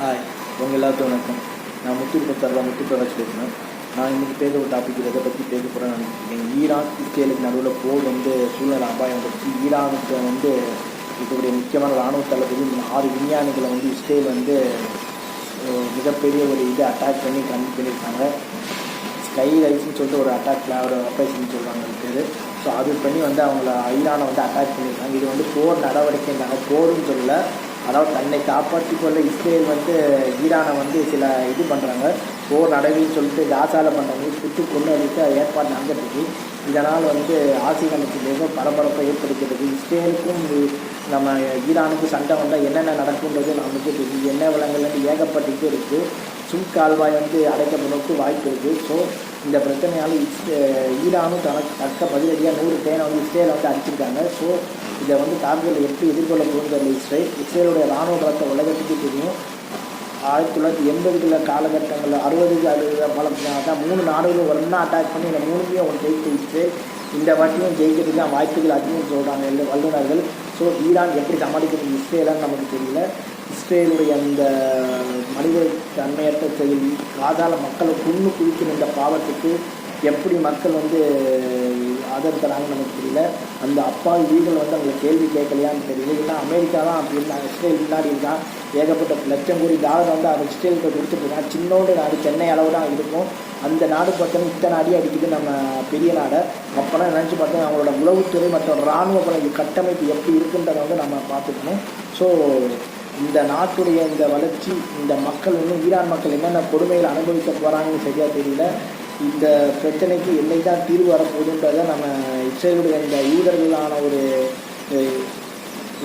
Hi உங்கள் எல்லாத்தையும் வணக்கம். நான் முத்தூர் பத்தாரில் முத்து பிரகாஷ் பேசுகிறேன் நான் இன்றைக்கி பேச ஒரு டாபிக் இதை பற்றி பேச போகிறேன் நினைக்கிறேன். ஈரான் இஸ்ரேலுக்கு நடுவில் போர் வந்து சூழ்நிலை அபாயம் பற்றி ஈரானுக்கு வந்து இருக்கக்கூடிய முக்கியமான இராணுவ தளபதி ஆறு விஞ்ஞானிகளை வந்து இஸ்ரேல் வந்து மிகப்பெரிய ஒரு இது அட்டாக் பண்ணி கம்மி பண்ணியிருக்காங்க. ஸ்கை ரைஸ்னு சொல்லிட்டு ஒரு அட்டாக்ல ஒரு ஆப்ரேஷன் சொல்கிறாங்க பேர். ஸோ அது பண்ணி வந்து அவங்கள ஈரானை வந்து அட்டாக் பண்ணியிருக்காங்க. இது வந்து போர் நடவடிக்கைன்றாங்க போர்னு சொல்லலை. அதாவது தன்னை காப்பாற்றி கொள்ள இஸ்ரேல் வந்து ஈரானை வந்து சில இது பண்ணுறாங்க போர் நடவடிக்கைன்னு சொல்லிட்டு காசாவில் பண்ணுறாங்க சுட்டு கொண்டு அடிக்க ஏற்பாடு நடந்துட்டுருக்கு. இதனால் வந்து ஆசிய கணக்கு பரபரப்பை ஏற்படுத்துகிறது இஸ்ரேலுக்கும் நம்ம ஈரானுக்கும் சண்டை வந்தால் என்னென்ன நடக்குன்றது நமக்கு தெரியும். எண்ணெய் வளங்கள்லேருந்து ஏகப்பட்டுக்கிட்டே இருக்குது சுங் கால்வாய் வந்து அடைக்கப்படுறதுக்கு வாய்ப்பு இருக்குது ஸோ இந்த பிரச்சனையால் இஸ் ஈரானும் தனக்கு தக்க பதிலடியாக நூறு ட்ரெயினை வந்து இஸ்ரேலை வந்து அடிச்சிருக்காங்க. ஸோ இதை வந்து தாக்குதலை எப்படி எதிர்கொள்ள போகுது இஸ்ரேல் இஸ்ரேலுடைய இராணுவ பலத்தை உலகத்துக்கு தெரியும். ஆயிரத்தி தொள்ளாயிரத்தி எண்பதுகளில் காலகட்டங்களில் அறுபதுக்கு அறுபது பல தான் மூணு நாடுகளும் ஒன்றா அட்டாக் பண்ணி இந்த மூணுமே ஒன்று ஜெயித்து இஸ்ரேல் இந்த வாட்டியும் ஜெயிக்கிறதுக்கு தான் வாய்ப்புகள் அதிகம் சொல்கிறாங்க எல்லா வல்லுநர்கள். ஸோ ஈரான் எப்படி சமாளிக்கிறது இஸ்ரேலான்னு நமக்கு தெரியல. இஸ்ரேலுடைய அந்த மனித தன்மையற்ற செயல் காதால மக்களை புண்ணு குவிக்கிற இந்த பாவத்துக்கு எப்படி மக்கள் வந்து ஆதரிக்கிறாங்கன்னு நமக்கு தெரியல. அந்த அப்பா வீடுகள் வந்து அவங்களை கேள்வி கேட்கலையான்னு தெரியல. ஏன்னா அமெரிக்கா தான் அப்படி இருந்தாங்க. இஸ்ரேல் முன்னாடி இருக்கான் ஏகப்பட்ட லட்சம் கோடி டாலர் வந்து அவன் இஸ்ரேலுக்கு கொடுத்துட்டு இருக்கான் சின்னோண்டு நாடு சென்னை அளவு தான் இருக்கும். அந்த நாடு பார்த்தோன்னா இத்தனை அடி அடிக்குது நம்ம பெரிய நாடை. அப்போலாம் நினச்சி பார்த்தோம் அவங்களோட உளவுத்துறை மற்றும் இராணுவ பல கட்டமைப்பு எப்படி இருக்குன்றதை வந்து நம்ம பார்த்துக்கணும். ஸோ இந்த நாட்டுடைய இந்த வளர்ச்சி இந்த மக்கள் இன்னும் ஈரான் மக்கள் என்னென்ன கொடுமைகள் அனுபவிக்க போகிறாங்கன்னு சரியாக தெரியல. இந்த பிரச்சனைக்கு என்னை தான் தீர்வு வரப்போகுதுன்றதை நம்ம இஸ்ரேலுடைய இந்த யூதர்களான ஒரு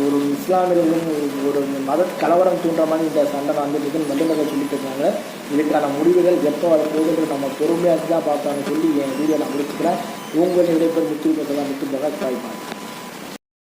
ஒரு இஸ்லாமியர்களும் ஒரு மத கலவரம் தூண்டுற மாதிரி இந்த சண்டை வந்து மிக நல்லதாக சொல்லிட்டு இருக்காங்க. இதுக்கான முடிவுகள் எப்போ வரப்போகுதுன்றது நம்ம பொறுமையாக தான் பார்த்தான்னு சொல்லி என் வீடியோ நான் முடிச்சுக்கிறேன். உங்கள் இடைப்பெற முத்து முத்து பிரகாஷ் பாய்ப்பான்